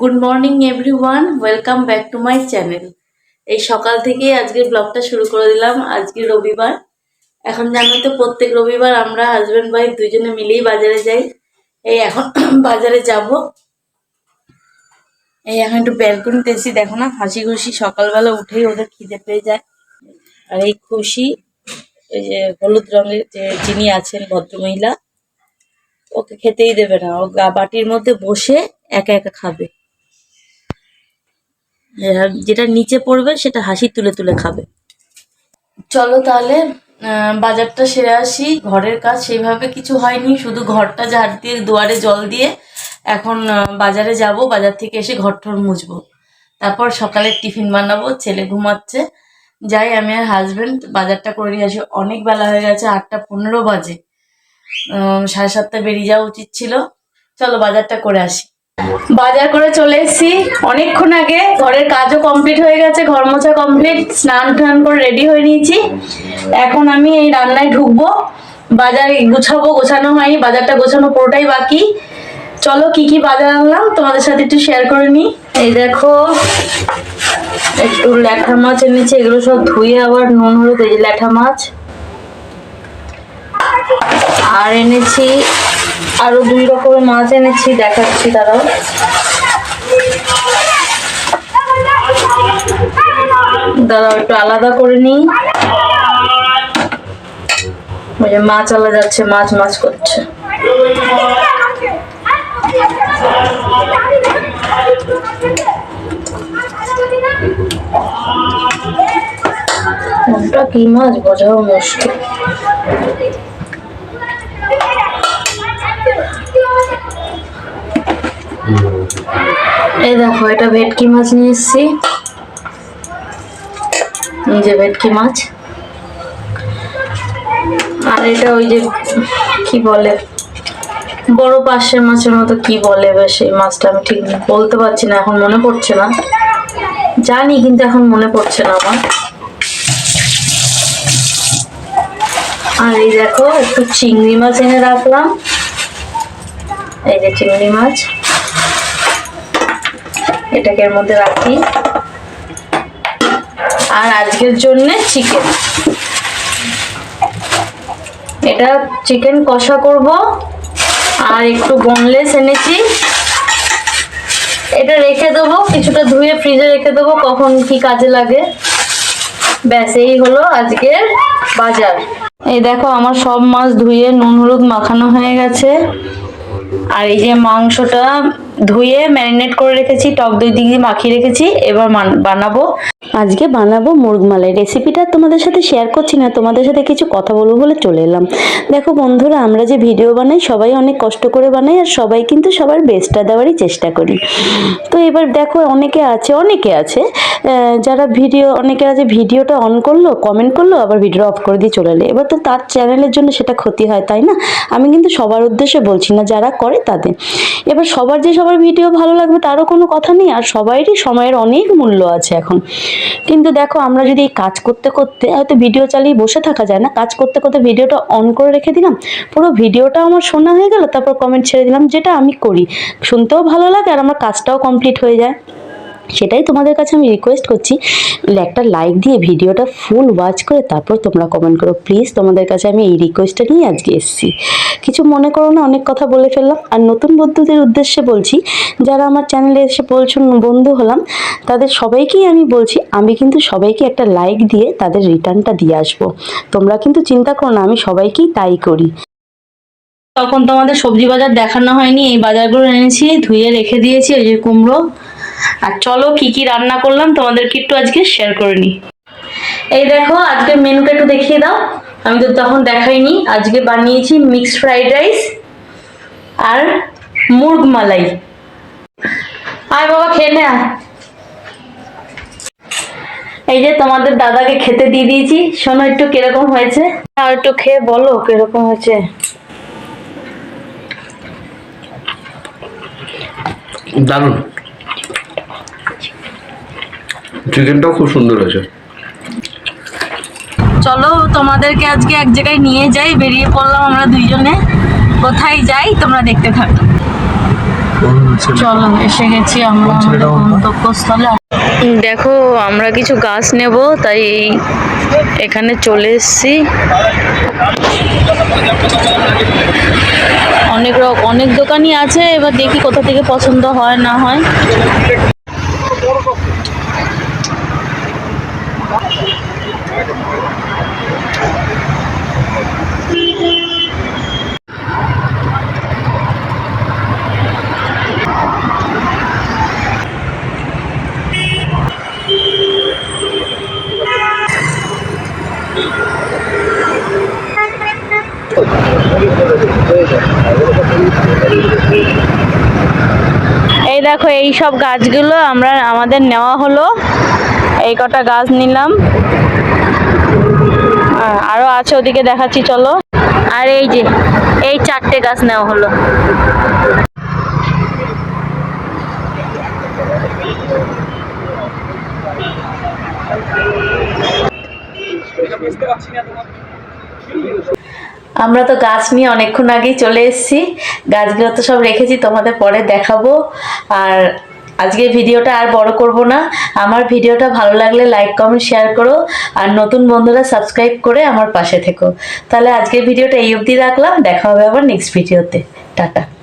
Good morning everyone welcome back to my channel এই সকাল থেকে আজকের ব্লগটা শুরু করে দিলাম। আজকে রবিবার। এখন জানো তো, প্রত্যেক রবিবার আমরা হাজব্যান্ড ওয়াইফ দুজনে মিলেই বাজারে যাই। এই এখন বাজারে যাব। এই এখন একটু ব্যালকনিতে এসি দেখো না হাসি খুশি সকালবেলা উঠেই ওদের খিদে পেয়ে যায়। আর এই খুশি ওই যে হলুদ রঙের যে যিনি আছেন ভদ্রমহিলা, ওকে খেতেই দেবে না। ও বাটির মধ্যে বসে একা একা খাবে। যেটা নিচে পড়বে সেটা হাসি তুলে তুলে খাবে। চলো তাহলে বাজারটা সেরে আসি। ঘরের কাজ সেইভাবে কিছু হয়নি, শুধু ঘরটা ঝাড় দিয়ে, দুয়ারে জল দিয়ে এখন বাজারে যাব। বাজার থেকে এসে ঘর ঠর মুছবো। তারপর সকালে টিফিন বানাবো, ছেলে ঘুমাচ্ছে। যাই, আমি আর হাজবেন্ড বাজারটা করে নিয়ে আসি। অনেক বেলা হয়ে গেছে, আটটা পনেরো বাজে। সাড়ে সাতটা বেরিয়ে যাওয়া উচিত ছিল। চলো বাজারটা করে আসি। বাজার করে চলে এসেছি। অনেকক্ষণ আগে ঘরের কাজও কমপ্লিট হয়ে গেছে, ঘর মোছা কমপ্লিট স্নান টান করে রেডি হয়ে নিয়েছি। এখন আমি এই রান্নায় ঢুকবো। বাজার গুছাবো, গোছানো হয়নি, বাজারটা গোছানো পুরোটাই বাকি। চলো কি কি বাজার আনলাম, তোমাদের সাথে একটু শেয়ার করে নিই। এই দেখো, একটু ল্যাঠা মাছ এনেছি, এগুলো সব ধুয়ে আবার নুন, হলুদ, এই ল্যাঠা মাছ। আর এনেছি আরও দুই রকমের মাছ এনেছি, দেখাচ্ছি দাঁড়াও দাঁড়াও একটু আলাদা করে নিই। মাছ আলাদা যাচ্ছে, মাছ মাছ করছে। কি মাছ বোঝাও মুশকিল। এই দেখো, এটা ভেটকি মাছ নিয়ে এসেছি। এই যে ভেটকি মাছ। আর এটা ওই যে, কি বলে, বড় পাশের মাছের মতো কি বলে বেশ এই মাছটা আমি ঠিক বলতে পারছি না, এখন মনে পড়ছে না। জানি কিন্তু এখন মনে পড়ছে না আমার। আর এই দেখো, একটু চিংড়ি মাছ এনে রাখলাম। এই যে চিংড়ি মাছ। এটাকে এর মধ্যে রাখি। আর আজকের জন্য চিকেন এটা চিকেন কষা করব। আর একটু বোনলেস এনেছি। এটা রেখে দেবো, কিছুটা ধুয়ে ফ্রিজে রেখে দেবো, কখন কি কাজে লাগে। ব্যাস, এই হলো আজকের বাজার। এই দেখো, আমার সব মাছ ধুয়ে নুন, হলুদ মাখানো হয়ে গেছে। আর এই যে মাংসটা ধুয়ে ম্যারিনেট করে রেখেছি, টক দই দিয়ে মাখিয়ে রেখেছি, এবার বানাবো। আজকে বানাবো মুরগ মালাই। রেসিপিটা তোমাদের সাথে শেয়ার করছি না, তোমাদের সাথে কিছু কথা বলব বলে চলে এলাম। দেখো বন্ধুরা, আমরা যে ভিডিও বানাই, সবাই অনেক কষ্ট করে বানাই আর সবাই কিন্তু সবার বেস্টটা দেওয়ারই চেষ্টা করি। তো এবার দেখো, অনেকে আছে অনেকে আছে যারা ভিডিও অনেকে আছে ভিডিওটা অন করল কমেন্ট করল, আবার ভিডিও অফ করে দিয়ে চলে এলো। এবার তো তার চ্যানেলের জন্য সেটা ক্ষতি হয়, তাই না? আমি কিন্তু সবার উদ্দেশ্যে বলছি না, যারা করে তাদের। এবার সবার যে সবার ভিডিও ভালো লাগবে তারও কোনো কথা নেই, আর সবাইরই সময়ের অনেক মূল্য আছে এখন। কিন্তু দেখো, আমরা যদি এই কাজ করতে করতে, হয়তো ভিডিও চালিয়ে বসে থাকা যায় না, কাজ করতে করতে ভিডিওটা অন করে রেখে দিলাম, পুরো ভিডিওটা আমার শোনা হয়ে গেল, তারপর কমেন্ট ছেড়ে দিলাম, যেটা আমি করি। শুনতেও ভালো লাগে, আর আমার কাজটাও কমপ্লিট হয়ে যায়। সেটাই তোমাদের কাছে আমি রিকোয়েস্ট করছি। একটা লাইক দিয়ে ভিডিওটা ফুল ওয়াচ করে তারপর তোমরা কমেন্ট করো। প্লিজ তোমাদের কাছে আমি এই রিকোয়েস্টটা নিয়ে আজকে এসেছি। কিছু মনে করো না, অনেক কথা বলে ফেললাম। আর নতুন বন্ধুদের উদ্দেশ্যে বলছি, যারা আমার চ্যানেলে এসে বলছো, বন্ধু হলাম, তাদের সবাইকেই আমি বলছি, আমি কিন্তু সবাইকে একটা লাইক দিয়ে তাদের রিটার্নটা দিয়ে আসব। তোমরা কিন্তু চিন্তা করো না, আমি সবাইকেই তাই করি। তখন তোমাদের সবজি বাজার দেখানো হয়নি, এই বাজারগুলো এনেছি, ধুয়ে রেখে দিয়েছি ওই যে কুমড়ো। আর চলো কি কি রান্না করলাম তোমাদেরকে একটু আজকে শেয়ার করে নিই। এই দেখো, আজকে মেনুটা একটু দেখিয়ে দাও। আমি তো তখন দেখাইনি। আজকে বানিয়েছি মিক্সড ফ্রাইড রাইস আর মুরগ মালাই। আয় বাবা, খেয়ে নে। এই যে তোমাদের দাদাকে খেতে দিয়ে দিয়েছি। শোনো একটু কীরকম হয়েছে। আর একটু খেয়ে বলো কীরকম হয়েছে। দারুণ। চিকেনটাও খুব সুন্দর হয়েছে। চলো তোমাদেরকে আজকে এক জায়গায় নিয়ে যাই বেরিয়ে পড়লাম আমরা দুইজনে। কোথায় যাই তোমরা দেখতে থাকো। চলো এসে গেছি আমরা গন্তব্যস্থলে। দেখো আমরা কিছু গাছ নেব তাই এখানে চলে এসেছি। অনেক অনেক দোকানই আছে এবার দেখি কোথা থেকে পছন্দ হয় না হয়। এই দেখো, এই সব গাছগুলো আমরা, আমাদের নেওয়া হলো। এই কটা গাছ নিলাম। আরও আছে ওদিকে দেখাচ্ছি, চলো। আর এই যে, এই চারটে গাছ নেওয়া হলো। আমরা তো গাছ নিয়ে অনেকক্ষণ আগেই চলে এসেছি। গাছগুলো তো সব রেখেছি, তোমাদের পরে দেখাবো। আর আজকে ভিডিওটা আর বড় করব না। আমার ভিডিওটা ভালো লাগলে লাইক, কমেন্ট, শেয়ার করো। আর নতুন বন্ধুরা সাবস্ক্রাইব করে আমার পাশে থেকো। তাহলে আজকের ভিডিওটা এই অবধি রাখলাম। দেখা হবে আবার নেক্সট ভিডিওতে। টাটা।